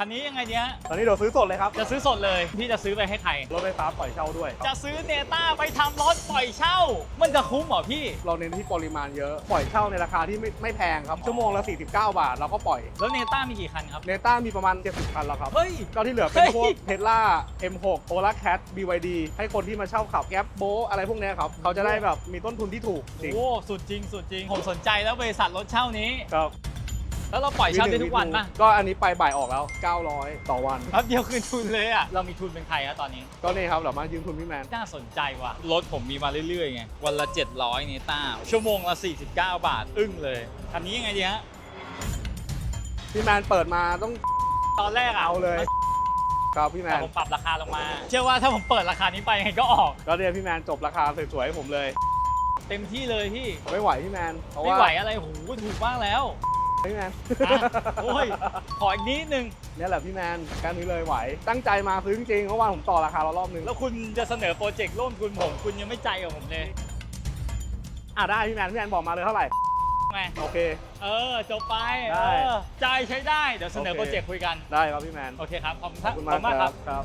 คันนี้ยังไงเนี้ยตอนนี้เราซื้อสดเลยครับ จะซื้อสดเลยพี่จะซื้อไปให้ใคร รถไฟฟ้าปล่อยเช่าด้วย จะซื้อเนต้าไปทำรถปล่อยเช่า มันจะคุ้มเหรอพี่ เราเน้นที่ปริมาณเยอะ ปล่อยเช่าในราคาที่ไม่ไม่แพงครับ ชั่วโมงละ 49 บาทเราก็ปล่อย แล้วเนต้ามีกี่คันครับ เนต้ามีประมาณ 70 คันแล้วครับ เฮ้ย ก็ที่เหลือเป็นพวเฮ้กยเทสลา M6 o l a Cat BYD ให้คนที่มาเช่าขับแก๊ปโบอะไรพวกเนี้ยครับ เขาจะได้แบบมีต้นทุนที่ถูกจริงโอ้สุดจริงสุดจริงผมสนใจแล้วบริษัทรถเช่านี้ครับ แล้วเราปล่อยเช่าได้ทุกวันมีหป่ะงก็อันนี้ไปบ่ายออกแล้ว 900 ต่อวัน ครับเดียวคืนทุนเลยอะ เรามีทุนเป็นใครอะตอนนี้ ก็นี่ครับเรามายืมทุนพี่แมน น่าสนใจว่ะ รถผมมีมาเรื่อยๆไง วันละ 700เนต้า ชั่วโมงละ 49 บาท อึ้งเลยคันนี้ยังไงดีฮะ พี่แมนเปิดมาต้องตอนแรกอะเอาเลย ครับพี่แมแต่นผมปรับราคาลงมา เชื่อว่าถ้าผมเปิดราคานี้ไปยังไงก็ออกก็เนี่ยพี่แมนจบราคาสวยๆให้ผมเลย เต็มที่เลยพี่ ไม่ไหวพี่แมนเพราะไม่ว่าไหวอะไรโหถูกมากแล้ว พี่แมนอะโอ้ย ขออีกนิดนึง เนี่ยแหละพี่แมนแค่นี้เลยไหว ตั้งใจมาซื้อจริงๆเพราะว่าผมต่อราคาเรารอบนึงแล้วคุณจะเสนอโปรเจกต์ร่วมทุนผม คุณยังไม่ใจกับผมเลยอะได้พี่แมนพี่แมนบอกมาเลยเท่าไหร่ไงโอเค เออ จบไปได้ เออใจใช้ได้ เดี๋ยวเสนอโอเคโปรเจกต์คุยกัน ได้ครับพี่แมนโอเคครับ ขอบคุณขคอรับบคุณขอบมากคุณมากครับ ครับ